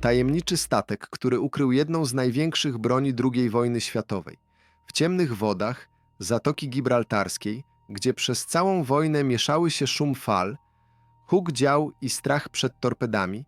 Tajemniczy statek, który ukrył jedną z największych broni II wojny światowej. W ciemnych wodach Zatoki Gibraltarskiej, gdzie przez całą wojnę mieszały się szum fal, huk dział i strach przed torpedami,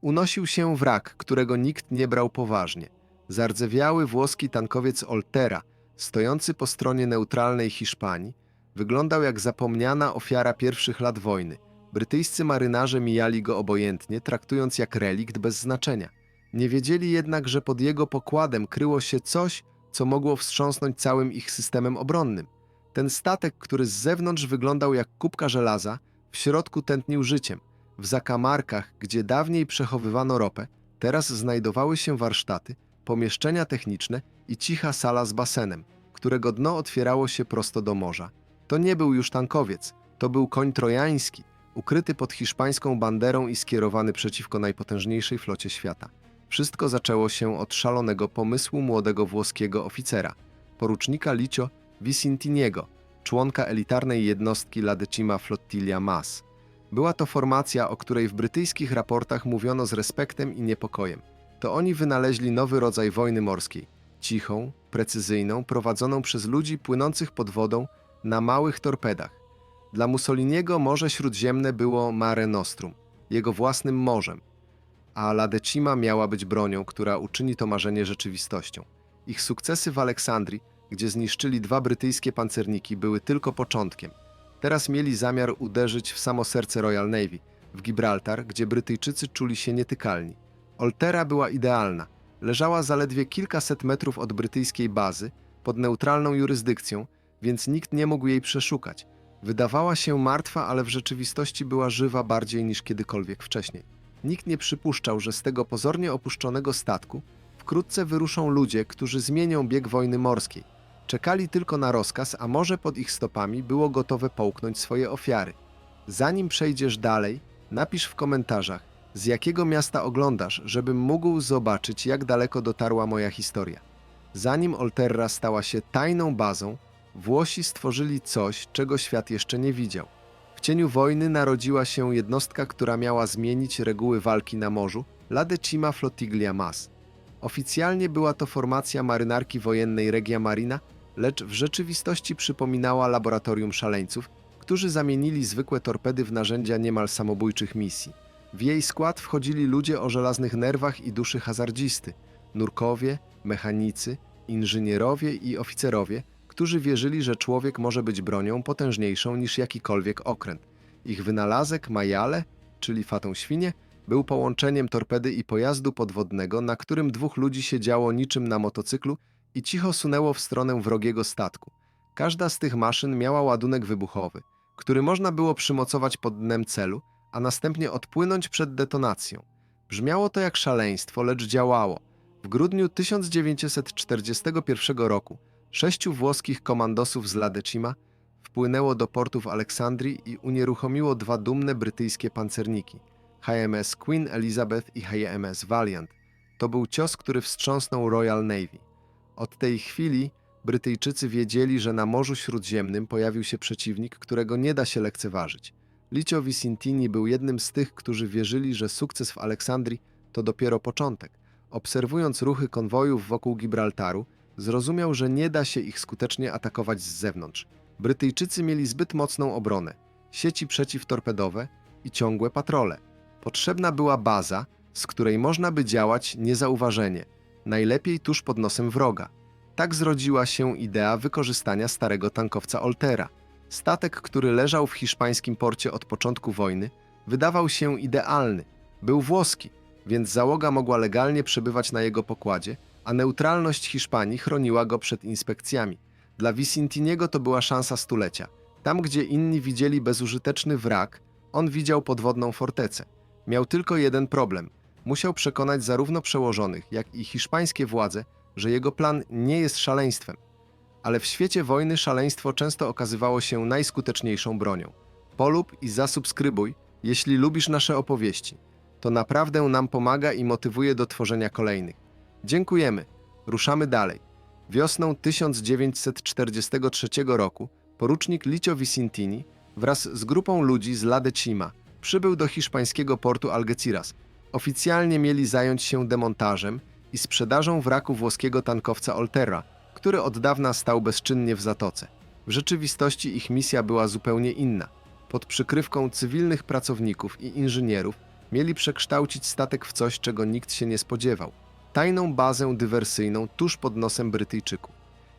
unosił się wrak, którego nikt nie brał poważnie. Zardzewiały włoski tankowiec Oltera, stojący po stronie neutralnej Hiszpanii, wyglądał jak zapomniana ofiara pierwszych lat wojny. Brytyjscy marynarze mijali go obojętnie, traktując jak relikt bez znaczenia. Nie wiedzieli jednak, że pod jego pokładem kryło się coś, co mogło wstrząsnąć całym ich systemem obronnym. Ten statek, który z zewnątrz wyglądał jak kubka żelaza, w środku tętnił życiem. W zakamarkach, gdzie dawniej przechowywano ropę, teraz znajdowały się warsztaty, pomieszczenia techniczne i cicha sala z basenem, którego dno otwierało się prosto do morza. To nie był już tankowiec, to był koń trojański, ukryty pod hiszpańską banderą i skierowany przeciwko najpotężniejszej flocie świata. Wszystko zaczęło się od szalonego pomysłu młodego włoskiego oficera, porucznika Licio Vicintiniego, członka elitarnej jednostki La Decima Flottiglia Mas. Była to formacja, o której w brytyjskich raportach mówiono z respektem i niepokojem. To oni wynaleźli nowy rodzaj wojny morskiej, cichą, precyzyjną, prowadzoną przez ludzi płynących pod wodą na małych torpedach. Dla Mussoliniego Morze Śródziemne było Mare Nostrum, jego własnym morzem, a La Decima miała być bronią, która uczyni to marzenie rzeczywistością. Ich sukcesy w Aleksandrii, gdzie zniszczyli dwa brytyjskie pancerniki, były tylko początkiem. Teraz mieli zamiar uderzyć w samo serce Royal Navy, w Gibraltar, gdzie Brytyjczycy czuli się nietykalni. Oltera była idealna. Leżała zaledwie kilkaset metrów od brytyjskiej bazy, pod neutralną jurysdykcją, więc nikt nie mógł jej przeszukać. Wydawała się martwa, ale w rzeczywistości była żywa bardziej niż kiedykolwiek wcześniej. Nikt nie przypuszczał, że z tego pozornie opuszczonego statku wkrótce wyruszą ludzie, którzy zmienią bieg wojny morskiej. Czekali tylko na rozkaz, a morze pod ich stopami było gotowe połknąć swoje ofiary. Zanim przejdziesz dalej, napisz w komentarzach, z jakiego miasta oglądasz, żebym mógł zobaczyć, jak daleko dotarła moja historia. Zanim Olterra stała się tajną bazą, Włosi stworzyli coś, czego świat jeszcze nie widział. W cieniu wojny narodziła się jednostka, która miała zmienić reguły walki na morzu La Decima Flottiglia Mas. Oficjalnie była to formacja marynarki wojennej Regia Marina, lecz w rzeczywistości przypominała laboratorium szaleńców, którzy zamienili zwykłe torpedy w narzędzia niemal samobójczych misji. W jej skład wchodzili ludzie o żelaznych nerwach i duszy hazardzisty, nurkowie, mechanicy, inżynierowie i oficerowie, którzy wierzyli, że człowiek może być bronią potężniejszą niż jakikolwiek okręt. Ich wynalazek Majale, czyli fatą świnie, był połączeniem torpedy i pojazdu podwodnego, na którym dwóch ludzi siedziało niczym na motocyklu i cicho sunęło w stronę wrogiego statku. Każda z tych maszyn miała ładunek wybuchowy, który można było przymocować pod dnem celu, a następnie odpłynąć przed detonacją. Brzmiało to jak szaleństwo, lecz działało. W grudniu 1941 roku sześciu włoskich komandosów z La Decima wpłynęło do portu w Aleksandrii i unieruchomiło dwa dumne brytyjskie pancerniki HMS Queen Elizabeth i HMS Valiant. To był cios, który wstrząsnął Royal Navy. Od tej chwili Brytyjczycy wiedzieli, że na Morzu Śródziemnym pojawił się przeciwnik, którego nie da się lekceważyć. Licio Vicintini był jednym z tych, którzy wierzyli, że sukces w Aleksandrii to dopiero początek. Obserwując ruchy konwojów wokół Gibraltaru, zrozumiał, że nie da się ich skutecznie atakować z zewnątrz. Brytyjczycy mieli zbyt mocną obronę, sieci przeciwtorpedowe i ciągłe patrole. Potrzebna była baza, z której można by działać niezauważenie, najlepiej tuż pod nosem wroga. Tak zrodziła się idea wykorzystania starego tankowca Oltera. Statek, który leżał w hiszpańskim porcie od początku wojny, wydawał się idealny. Był włoski, więc załoga mogła legalnie przebywać na jego pokładzie, a neutralność Hiszpanii chroniła go przed inspekcjami. Dla Vicintiniego to była szansa stulecia. Tam, gdzie inni widzieli bezużyteczny wrak, on widział podwodną fortecę. Miał tylko jeden problem. Musiał przekonać zarówno przełożonych, jak i hiszpańskie władze, że jego plan nie jest szaleństwem. Ale w świecie wojny szaleństwo często okazywało się najskuteczniejszą bronią. Polub i zasubskrybuj, jeśli lubisz nasze opowieści. To naprawdę nam pomaga i motywuje do tworzenia kolejnych. Dziękujemy. Ruszamy dalej. Wiosną 1943 roku porucznik Licio Vicintini wraz z grupą ludzi z La Decima przybył do hiszpańskiego portu Algeciras. Oficjalnie mieli zająć się demontażem i sprzedażą wraku włoskiego tankowca Olterra, który od dawna stał bezczynnie w zatoce. W rzeczywistości ich misja była zupełnie inna. Pod przykrywką cywilnych pracowników i inżynierów mieli przekształcić statek w coś, czego nikt się nie spodziewał. Tajną bazę dywersyjną tuż pod nosem Brytyjczyków.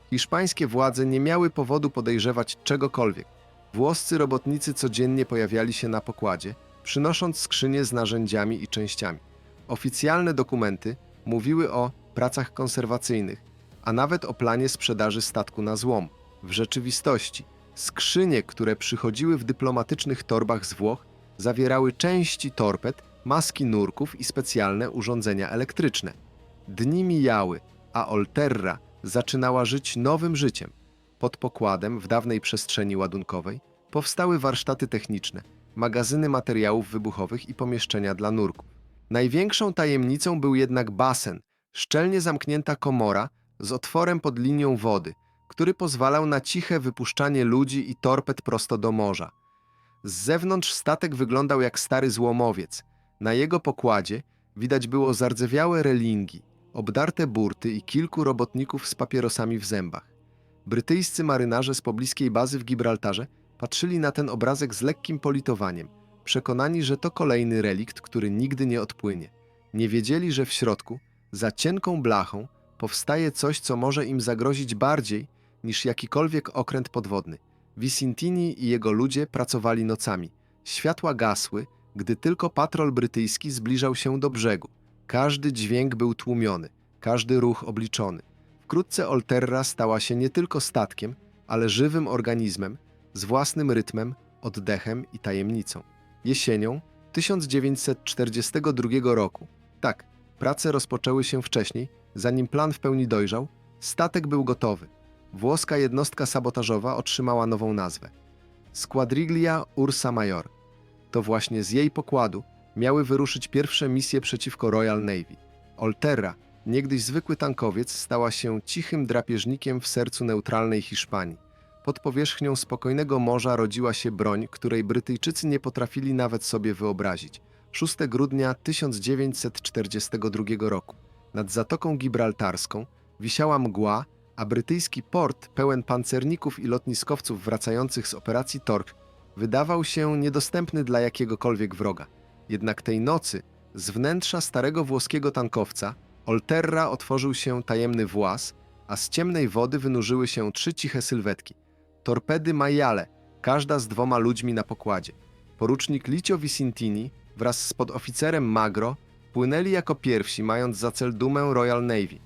Hiszpańskie władze nie miały powodu podejrzewać czegokolwiek. Włoscy robotnicy codziennie pojawiali się na pokładzie, przynosząc skrzynie z narzędziami i częściami. Oficjalne dokumenty mówiły o pracach konserwacyjnych, a nawet o planie sprzedaży statku na złom. W rzeczywistości skrzynie, które przychodziły w dyplomatycznych torbach z Włoch, zawierały części torped, maski nurków i specjalne urządzenia elektryczne. Dni mijały, a Olterra zaczynała żyć nowym życiem. Pod pokładem, w dawnej przestrzeni ładunkowej, powstały warsztaty techniczne, magazyny materiałów wybuchowych i pomieszczenia dla nurków. Największą tajemnicą był jednak basen, szczelnie zamknięta komora z otworem pod linią wody, który pozwalał na ciche wypuszczanie ludzi i torped prosto do morza. Z zewnątrz statek wyglądał jak stary złomowiec. Na jego pokładzie widać było zardzewiałe relingi, obdarte burty i kilku robotników z papierosami w zębach. Brytyjscy marynarze z pobliskiej bazy w Gibraltarze patrzyli na ten obrazek z lekkim politowaniem, przekonani, że to kolejny relikt, który nigdy nie odpłynie. Nie wiedzieli, że w środku, za cienką blachą, powstaje coś, co może im zagrozić bardziej niż jakikolwiek okręt podwodny. Vicintini i jego ludzie pracowali nocami. Światła gasły, gdy tylko patrol brytyjski zbliżał się do brzegu. Każdy dźwięk był tłumiony, każdy ruch obliczony. Wkrótce Olterra stała się nie tylko statkiem, ale żywym organizmem, z własnym rytmem, oddechem i tajemnicą. Jesienią 1942 roku, tak, prace rozpoczęły się wcześniej, zanim plan w pełni dojrzał, statek był gotowy. Włoska jednostka sabotażowa otrzymała nową nazwę. Squadriglia Ursa Major. To właśnie z jej pokładu miały wyruszyć pierwsze misje przeciwko Royal Navy. Olterra, niegdyś zwykły tankowiec, stała się cichym drapieżnikiem w sercu neutralnej Hiszpanii. Pod powierzchnią spokojnego morza rodziła się broń, której Brytyjczycy nie potrafili nawet sobie wyobrazić. 6 grudnia 1942 roku. Nad Zatoką Gibraltarską wisiała mgła, a brytyjski port, pełen pancerników i lotniskowców wracających z operacji Tork, wydawał się niedostępny dla jakiegokolwiek wroga. Jednak tej nocy, z wnętrza starego włoskiego tankowca, Olterra otworzył się tajemny włas, a z ciemnej wody wynurzyły się trzy ciche sylwetki. Torpedy Majale, każda z dwoma ludźmi na pokładzie. Porucznik Licio Vicintini wraz z podoficerem Magro płynęli jako pierwsi, mając za cel dumę Royal Navy.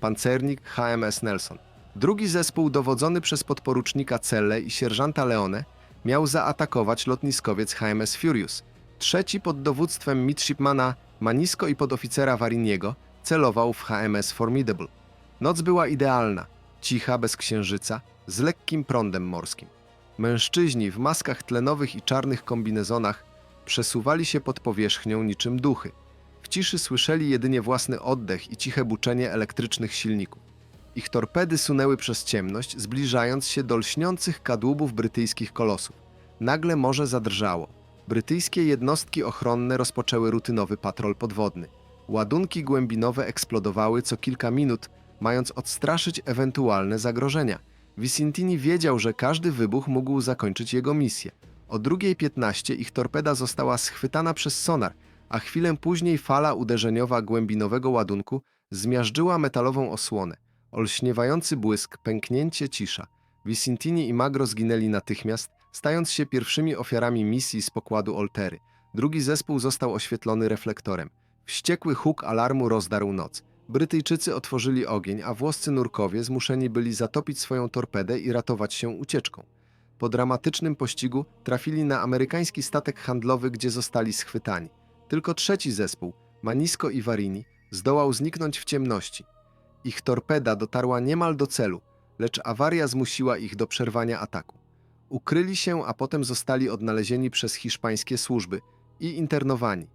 Pancernik HMS Nelson. Drugi zespół, dowodzony przez podporucznika Celle i sierżanta Leone, miał zaatakować lotniskowiec HMS Furious. Trzeci pod dowództwem midshipmana Manisko i podoficera Variniego celował w HMS Formidable. Noc była idealna, cicha, bez księżyca, z lekkim prądem morskim. Mężczyźni w maskach tlenowych i czarnych kombinezonach przesuwali się pod powierzchnią niczym duchy. W ciszy słyszeli jedynie własny oddech i ciche buczenie elektrycznych silników. Ich torpedy sunęły przez ciemność, zbliżając się do lśniących kadłubów brytyjskich kolosów. Nagle morze zadrżało. Brytyjskie jednostki ochronne rozpoczęły rutynowy patrol podwodny. Ładunki głębinowe eksplodowały co kilka minut, mając odstraszyć ewentualne zagrożenia. Vicintini wiedział, że każdy wybuch mógł zakończyć jego misję. O 2.15 ich torpeda została schwytana przez sonar, a chwilę później fala uderzeniowa głębinowego ładunku zmiażdżyła metalową osłonę. Olśniewający błysk, pęknięcie, cisza. Vicintini i Magro zginęli natychmiast, stając się pierwszymi ofiarami misji z pokładu Oltery. Drugi zespół został oświetlony reflektorem. Wściekły huk alarmu rozdarł noc. Brytyjczycy otworzyli ogień, a włoscy nurkowie zmuszeni byli zatopić swoją torpedę i ratować się ucieczką. Po dramatycznym pościgu trafili na amerykański statek handlowy, gdzie zostali schwytani. Tylko trzeci zespół, Manisko i Varini, zdołał zniknąć w ciemności. Ich torpeda dotarła niemal do celu, lecz awaria zmusiła ich do przerwania ataku. Ukryli się, a potem zostali odnalezieni przez hiszpańskie służby i internowani.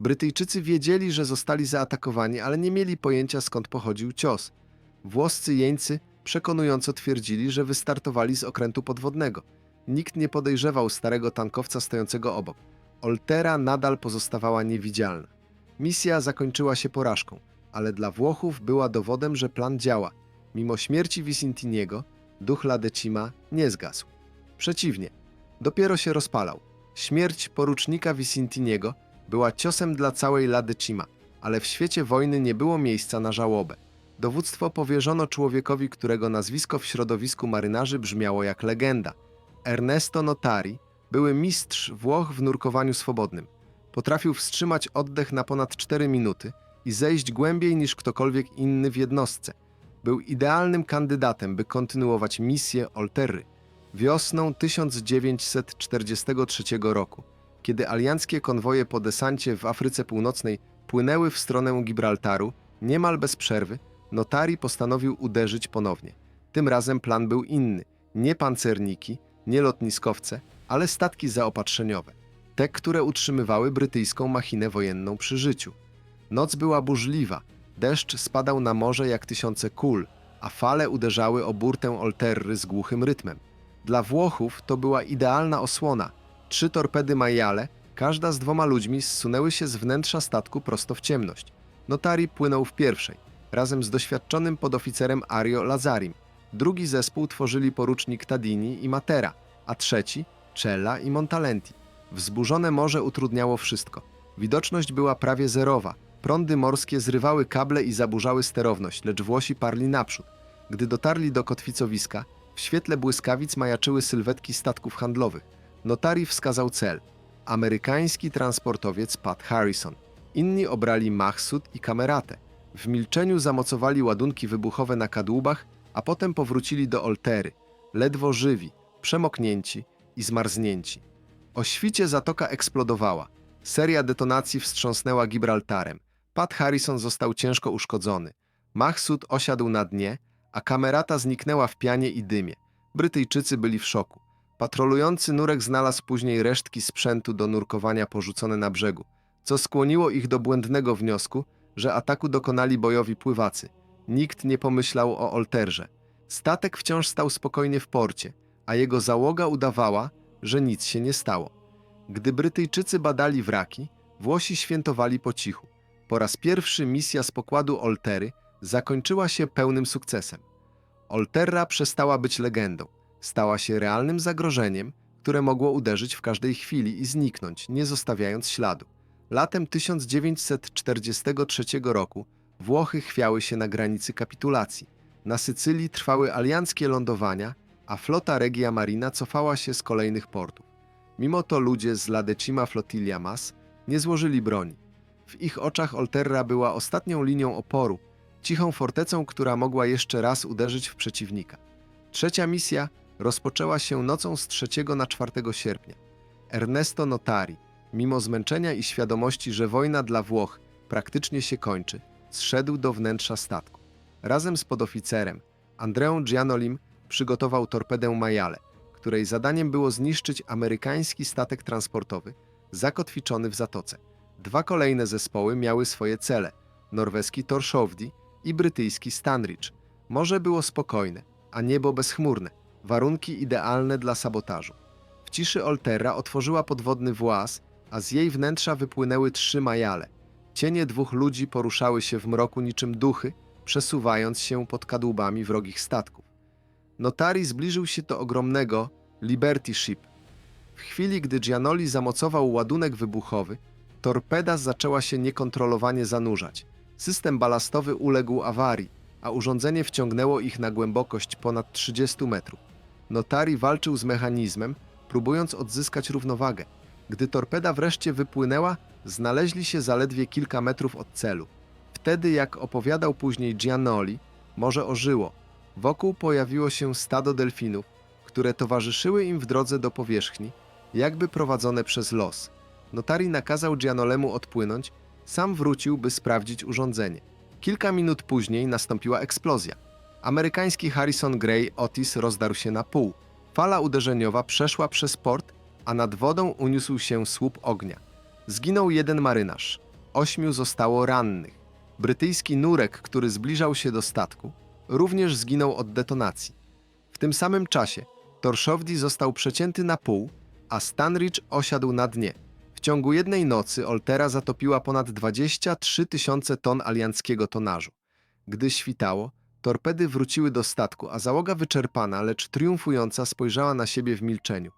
Brytyjczycy wiedzieli, że zostali zaatakowani, ale nie mieli pojęcia skąd pochodził cios. Włoscy jeńcy przekonująco twierdzili, że wystartowali z okrętu podwodnego. Nikt nie podejrzewał starego tankowca stojącego obok. Oltera nadal pozostawała niewidzialna. Misja zakończyła się porażką, ale dla Włochów była dowodem, że plan działa. Mimo śmierci Vicentiniego, duch Ladecima nie zgasł. Przeciwnie, dopiero się rozpalał. Śmierć porucznika Vicentiniego była ciosem dla całej Ladecima, ale w świecie wojny nie było miejsca na żałobę. Dowództwo powierzono człowiekowi, którego nazwisko w środowisku marynarzy brzmiało jak legenda. Ernesto Notari, były mistrz Włoch w nurkowaniu swobodnym. Potrafił wstrzymać oddech na ponad 4 minuty i zejść głębiej niż ktokolwiek inny w jednostce. Był idealnym kandydatem, by kontynuować misję Olterry. Wiosną 1943 roku, kiedy alianckie konwoje po desancie w Afryce Północnej płynęły w stronę Gibraltaru, niemal bez przerwy, Notari postanowił uderzyć ponownie. Tym razem plan był inny. Nie pancerniki, nie lotniskowce, ale statki zaopatrzeniowe. Te, które utrzymywały brytyjską machinę wojenną przy życiu. Noc była burzliwa, deszcz spadał na morze jak tysiące kul, a fale uderzały o burtę Olterry z głuchym rytmem. Dla Włochów to była idealna osłona. Trzy torpedy Majale, każda z dwoma ludźmi, zsunęły się z wnętrza statku prosto w ciemność. Notari płynął w pierwszej, razem z doświadczonym podoficerem Ario Lazarim. Drugi zespół tworzyli porucznik Tadini i Matera, a trzeci Cella i Montalenti. Wzburzone morze utrudniało wszystko. Widoczność była prawie zerowa. Prądy morskie zrywały kable i zaburzały sterowność, lecz Włosi parli naprzód. Gdy dotarli do kotwicowiska, w świetle błyskawic majaczyły sylwetki statków handlowych. Notari wskazał cel. Amerykański transportowiec Pat Harrison. Inni obrali Machsud i Kameratę. W milczeniu zamocowali ładunki wybuchowe na kadłubach, a potem powrócili do Oltery, ledwo żywi, przemoknięci i zmarznięci. O świcie zatoka eksplodowała. Seria detonacji wstrząsnęła Gibraltarem. Pat Harrison został ciężko uszkodzony. Mahsud osiadł na dnie, a kamerata zniknęła w pianie i dymie. Brytyjczycy byli w szoku. Patrolujący nurek znalazł później resztki sprzętu do nurkowania porzucone na brzegu, co skłoniło ich do błędnego wniosku, że ataku dokonali bojowi pływacy. Nikt nie pomyślał o Olterze. Statek wciąż stał spokojnie w porcie, a jego załoga udawała, że nic się nie stało. Gdy Brytyjczycy badali wraki, Włosi świętowali po cichu. Po raz pierwszy misja z pokładu Oltery zakończyła się pełnym sukcesem. Olterra przestała być legendą, stała się realnym zagrożeniem, które mogło uderzyć w każdej chwili i zniknąć, nie zostawiając śladu. Latem 1943 roku Włochy chwiały się na granicy kapitulacji. Na Sycylii trwały alianckie lądowania, a flota Regia Marina cofała się z kolejnych portów. Mimo to ludzie z Ladecima Flotilia Mas nie złożyli broni. W ich oczach Olterra była ostatnią linią oporu, cichą fortecą, która mogła jeszcze raz uderzyć w przeciwnika. Trzecia misja rozpoczęła się nocą z 3 na 4 sierpnia. Ernesto Notari, mimo zmęczenia i świadomości, że wojna dla Włoch praktycznie się kończy, zszedł do wnętrza statku. Razem z podoficerem, Andreą Gianolim, przygotował torpedę Majale, której zadaniem było zniszczyć amerykański statek transportowy zakotwiczony w zatoce. Dwa kolejne zespoły miały swoje cele: norweski Torshowdi i brytyjski Stanridge. Morze było spokojne, a niebo bezchmurne, warunki idealne dla sabotażu. W ciszy Olterra otworzyła podwodny włas, a z jej wnętrza wypłynęły trzy majale. Cienie dwóch ludzi poruszały się w mroku niczym duchy, przesuwając się pod kadłubami wrogich statków. Notari zbliżył się do ogromnego Liberty Ship. W chwili, gdy Gianoli zamocował ładunek wybuchowy, torpeda zaczęła się niekontrolowanie zanurzać. System balastowy uległ awarii, a urządzenie wciągnęło ich na głębokość ponad 30 metrów. Notari walczył z mechanizmem, próbując odzyskać równowagę. Gdy torpeda wreszcie wypłynęła, znaleźli się zaledwie kilka metrów od celu. Wtedy, jak opowiadał później Gianoli, morze ożyło. Wokół pojawiło się stado delfinów, które towarzyszyły im w drodze do powierzchni, jakby prowadzone przez los. Notari nakazał Gianolemu odpłynąć, sam wrócił, by sprawdzić urządzenie. Kilka minut później nastąpiła eksplozja. Amerykański Harrison Gray Otis rozdarł się na pół. Fala uderzeniowa przeszła przez port, a nad wodą uniósł się słup ognia. Zginął jeden marynarz. Ośmiu zostało rannych. Brytyjski nurek, który zbliżał się do statku, również zginął od detonacji. W tym samym czasie Torshowdi został przecięty na pół, a Stanridge osiadł na dnie. Ciągu jednej nocy Oltera zatopiła ponad 23 tysiące ton alianckiego tonażu. Gdy świtało, torpedy wróciły do statku, a załoga wyczerpana, lecz triumfująca spojrzała na siebie w milczeniu.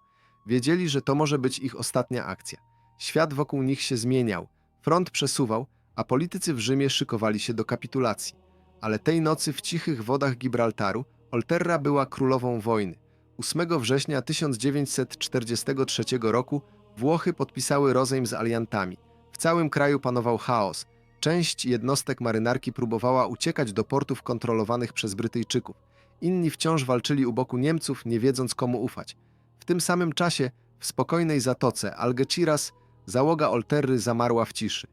Wiedzieli, że to może być ich ostatnia akcja. Świat wokół nich się zmieniał, front przesuwał, a politycy w Rzymie szykowali się do kapitulacji. Ale tej nocy w cichych wodach Gibraltaru Olterra była królową wojny. 8 września 1943 roku Włochy podpisały rozejm z aliantami. W całym kraju panował chaos. Część jednostek marynarki próbowała uciekać do portów kontrolowanych przez Brytyjczyków. Inni wciąż walczyli u boku Niemców, nie wiedząc komu ufać. W tym samym czasie w spokojnej zatoce Algeciras załoga Olterry zamarła w ciszy.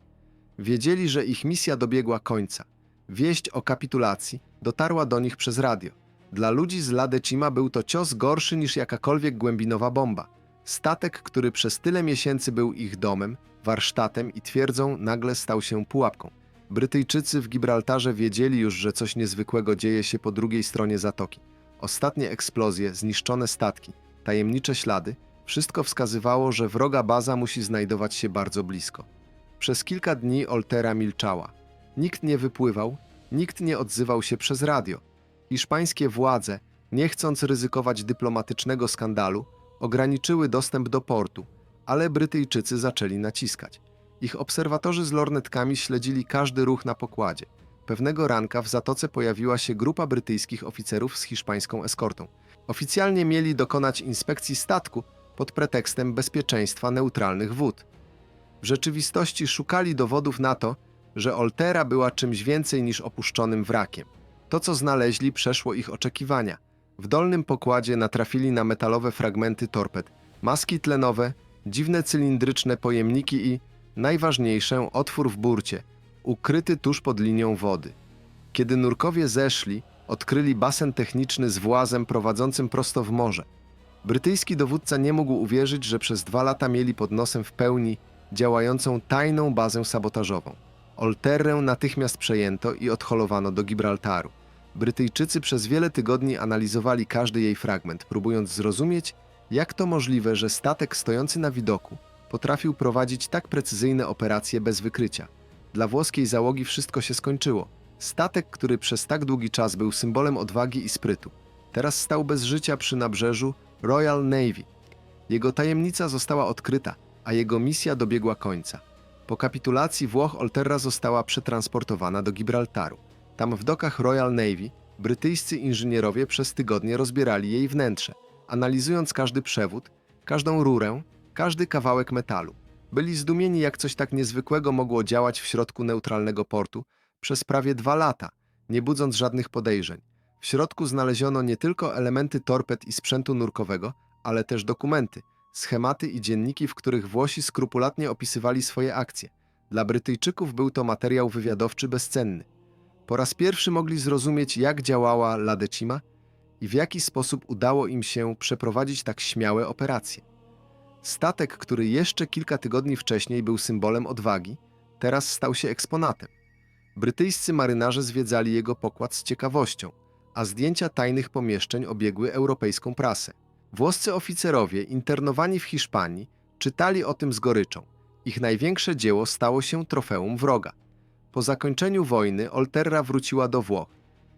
Wiedzieli, że ich misja dobiegła końca. Wieść o kapitulacji dotarła do nich przez radio. Dla ludzi z Ladecima był to cios gorszy niż jakakolwiek głębinowa bomba. Statek, który przez tyle miesięcy był ich domem, warsztatem i twierdzą, nagle stał się pułapką. Brytyjczycy w Gibraltarze wiedzieli już, że coś niezwykłego dzieje się po drugiej stronie zatoki. Ostatnie eksplozje, zniszczone statki, tajemnicze ślady wszystko wskazywało, że wroga baza musi znajdować się bardzo blisko. Przez kilka dni Oltera milczała. Nikt nie wypływał, nikt nie odzywał się przez radio. Hiszpańskie władze, nie chcąc ryzykować dyplomatycznego skandalu, ograniczyły dostęp do portu, ale Brytyjczycy zaczęli naciskać. Ich obserwatorzy z lornetkami śledzili każdy ruch na pokładzie. Pewnego ranka w zatoce pojawiła się grupa brytyjskich oficerów z hiszpańską eskortą. Oficjalnie mieli dokonać inspekcji statku pod pretekstem bezpieczeństwa neutralnych wód. W rzeczywistości szukali dowodów na to, że Oltera była czymś więcej niż opuszczonym wrakiem. To, co znaleźli, przeszło ich oczekiwania. W dolnym pokładzie natrafili na metalowe fragmenty torped, maski tlenowe, dziwne cylindryczne pojemniki i, najważniejsze, otwór w burcie, ukryty tuż pod linią wody. Kiedy nurkowie zeszli, odkryli basen techniczny z włazem prowadzącym prosto w morze. Brytyjski dowódca nie mógł uwierzyć, że przez dwa lata mieli pod nosem w pełni działającą tajną bazę sabotażową. Olterrę natychmiast przejęto i odholowano do Gibraltaru. Brytyjczycy przez wiele tygodni analizowali każdy jej fragment, próbując zrozumieć, jak to możliwe, że statek stojący na widoku potrafił prowadzić tak precyzyjne operacje bez wykrycia. Dla włoskiej załogi wszystko się skończyło. Statek, który przez tak długi czas był symbolem odwagi i sprytu, teraz stał bez życia przy nabrzeżu Royal Navy. Jego tajemnica została odkryta, a jego misja dobiegła końca. Po kapitulacji Włoch Olterra została przetransportowana do Gibraltaru. Tam w dokach Royal Navy brytyjscy inżynierowie przez tygodnie rozbierali jej wnętrze, analizując każdy przewód, każdą rurę, każdy kawałek metalu. Byli zdumieni, jak coś tak niezwykłego mogło działać w środku neutralnego portu przez prawie dwa lata, nie budząc żadnych podejrzeń. W środku znaleziono nie tylko elementy torped i sprzętu nurkowego, ale też dokumenty, schematy i dzienniki, w których Włosi skrupulatnie opisywali swoje akcje. Dla Brytyjczyków był to materiał wywiadowczy bezcenny. Po raz pierwszy mogli zrozumieć, jak działała Ladecima i w jaki sposób udało im się przeprowadzić tak śmiałe operacje. Statek, który jeszcze kilka tygodni wcześniej był symbolem odwagi, teraz stał się eksponatem. Brytyjscy marynarze zwiedzali jego pokład z ciekawością, a zdjęcia tajnych pomieszczeń obiegły europejską prasę. Włoscy oficerowie internowani w Hiszpanii czytali o tym z goryczą. Ich największe dzieło stało się trofeum wroga. Po zakończeniu wojny Olterra wróciła do Włoch.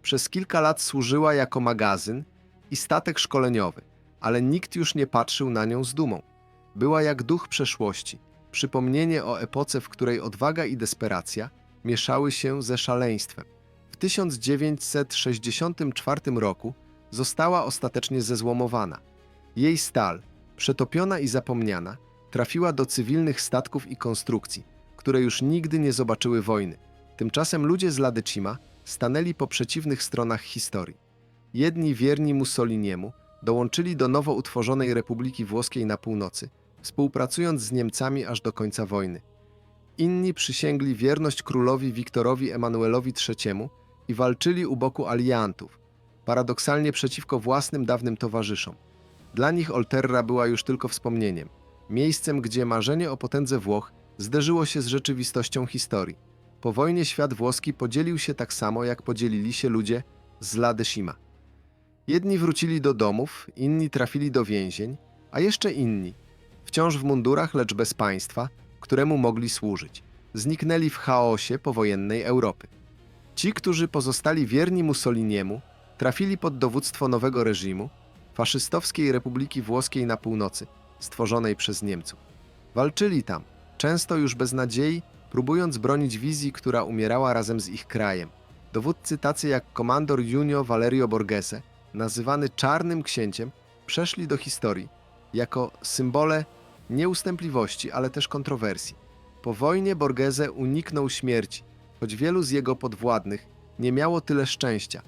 Przez kilka lat służyła jako magazyn i statek szkoleniowy, ale nikt już nie patrzył na nią z dumą. Była jak duch przeszłości, przypomnienie o epoce, w której odwaga i desperacja mieszały się ze szaleństwem. W 1964 roku została ostatecznie zezłomowana. Jej stal, przetopiona i zapomniana, trafiła do cywilnych statków i konstrukcji, które już nigdy nie zobaczyły wojny. Tymczasem ludzie z Ladecima stanęli po przeciwnych stronach historii. Jedni wierni Mussoliniemu dołączyli do nowo utworzonej Republiki Włoskiej na północy, współpracując z Niemcami aż do końca wojny. Inni przysięgli wierność królowi Wiktorowi Emanuelowi III i walczyli u boku aliantów, paradoksalnie przeciwko własnym dawnym towarzyszom. Dla nich Olterra była już tylko wspomnieniem, miejscem, gdzie marzenie o potędze Włoch zderzyło się z rzeczywistością historii. Po wojnie świat włoski podzielił się tak samo, jak podzielili się ludzie z La Decima. Jedni wrócili do domów, inni trafili do więzień, a jeszcze inni, wciąż w mundurach, lecz bez państwa, któremu mogli służyć. Zniknęli w chaosie powojennej Europy. Ci, którzy pozostali wierni Mussoliniemu, trafili pod dowództwo nowego reżimu, faszystowskiej Republiki Włoskiej na północy, stworzonej przez Niemców. Walczyli tam, często już bez nadziei, próbując bronić wizji, która umierała razem z ich krajem. Dowódcy tacy jak komandor Junio Valerio Borghese, nazywany Czarnym Księciem, przeszli do historii jako symbole nieustępliwości, ale też kontrowersji. Po wojnie Borghese uniknął śmierci, choć wielu z jego podwładnych nie miało tyle szczęścia.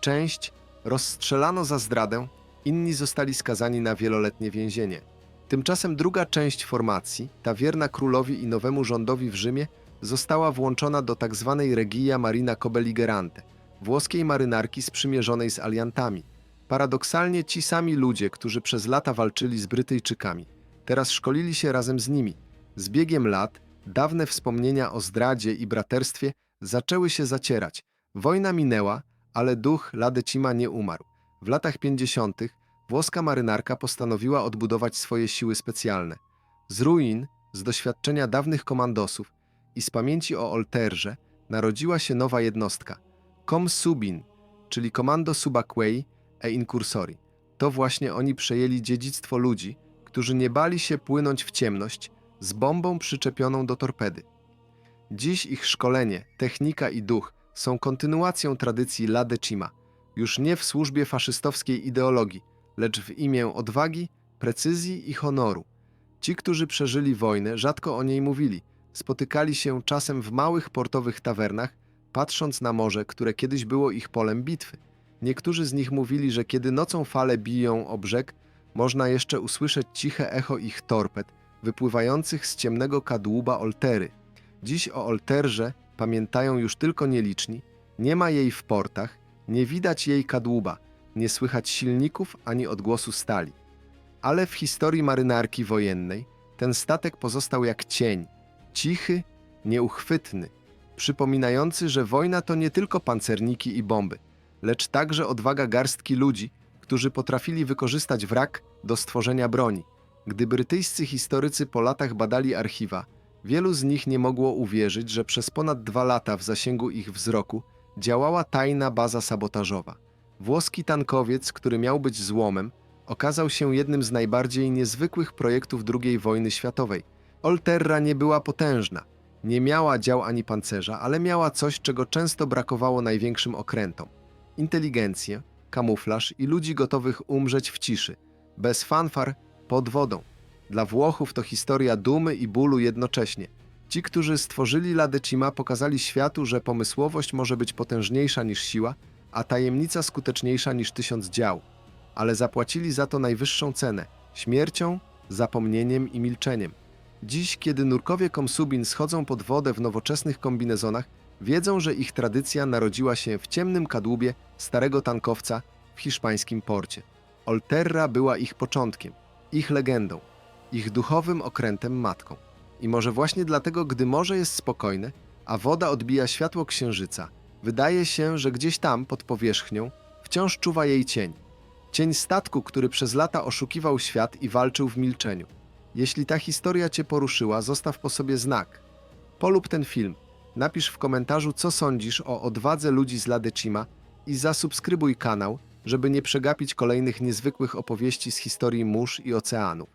Część rozstrzelano za zdradę, inni zostali skazani na wieloletnie więzienie. Tymczasem druga część formacji, ta wierna królowi i nowemu rządowi w Rzymie, została włączona do tzw. Regia Marina Cobelligerante, włoskiej marynarki sprzymierzonej z aliantami. Paradoksalnie ci sami ludzie, którzy przez lata walczyli z Brytyjczykami, teraz szkolili się razem z nimi. Z biegiem lat dawne wspomnienia o zdradzie i braterstwie zaczęły się zacierać. Wojna minęła, ale duch Ladecima nie umarł. W latach 50. włoska marynarka postanowiła odbudować swoje siły specjalne. Z ruin, z doświadczenia dawnych komandosów i z pamięci o Olterze narodziła się nowa jednostka Subin, czyli Komando Subaquei e Incursori. To właśnie oni przejęli dziedzictwo ludzi, którzy nie bali się płynąć w ciemność z bombą przyczepioną do torpedy. Dziś ich szkolenie, technika i duch są kontynuacją tradycji La Decima, już nie w służbie faszystowskiej ideologii, lecz w imię odwagi, precyzji i honoru. Ci, którzy przeżyli wojnę, rzadko o niej mówili. Spotykali się czasem w małych portowych tawernach, patrząc na morze, które kiedyś było ich polem bitwy. Niektórzy z nich mówili, że kiedy nocą fale biją o brzeg, można jeszcze usłyszeć ciche echo ich torped, wypływających z ciemnego kadłuba Oltery. Dziś o Olterze pamiętają już tylko nieliczni, nie ma jej w portach, nie widać jej kadłuba, nie słychać silników ani odgłosu stali. Ale w historii marynarki wojennej ten statek pozostał jak cień, cichy, nieuchwytny, przypominający, że wojna to nie tylko pancerniki i bomby, lecz także odwaga garstki ludzi, którzy potrafili wykorzystać wrak do stworzenia broni. Gdy brytyjscy historycy po latach badali archiwa, wielu z nich nie mogło uwierzyć, że przez ponad dwa lata w zasięgu ich wzroku działała tajna baza sabotażowa. Włoski tankowiec, który miał być złomem, okazał się jednym z najbardziej niezwykłych projektów II wojny światowej. Olterra nie była potężna, nie miała dział ani pancerza, ale miała coś, czego często brakowało największym okrętom: inteligencję, kamuflaż i ludzi gotowych umrzeć w ciszy, bez fanfar, pod wodą. Dla Włochów to historia dumy i bólu jednocześnie. Ci, którzy stworzyli La Decima, pokazali światu, że pomysłowość może być potężniejsza niż siła, a tajemnica skuteczniejsza niż tysiąc dział. Ale zapłacili za to najwyższą cenę śmiercią, zapomnieniem i milczeniem. Dziś, kiedy nurkowie Komsubin schodzą pod wodę w nowoczesnych kombinezonach, wiedzą, że ich tradycja narodziła się w ciemnym kadłubie starego tankowca w hiszpańskim porcie. Olterra była ich początkiem, ich legendą, ich duchowym okrętem matką. I może właśnie dlatego, gdy morze jest spokojne, a woda odbija światło księżyca, wydaje się, że gdzieś tam, pod powierzchnią, wciąż czuwa jej cień. Cień statku, który przez lata oszukiwał świat i walczył w milczeniu. Jeśli ta historia Cię poruszyła, zostaw po sobie znak. Polub ten film, napisz w komentarzu, co sądzisz o odwadze ludzi z Ladecima i zasubskrybuj kanał, żeby nie przegapić kolejnych niezwykłych opowieści z historii mórz i oceanów.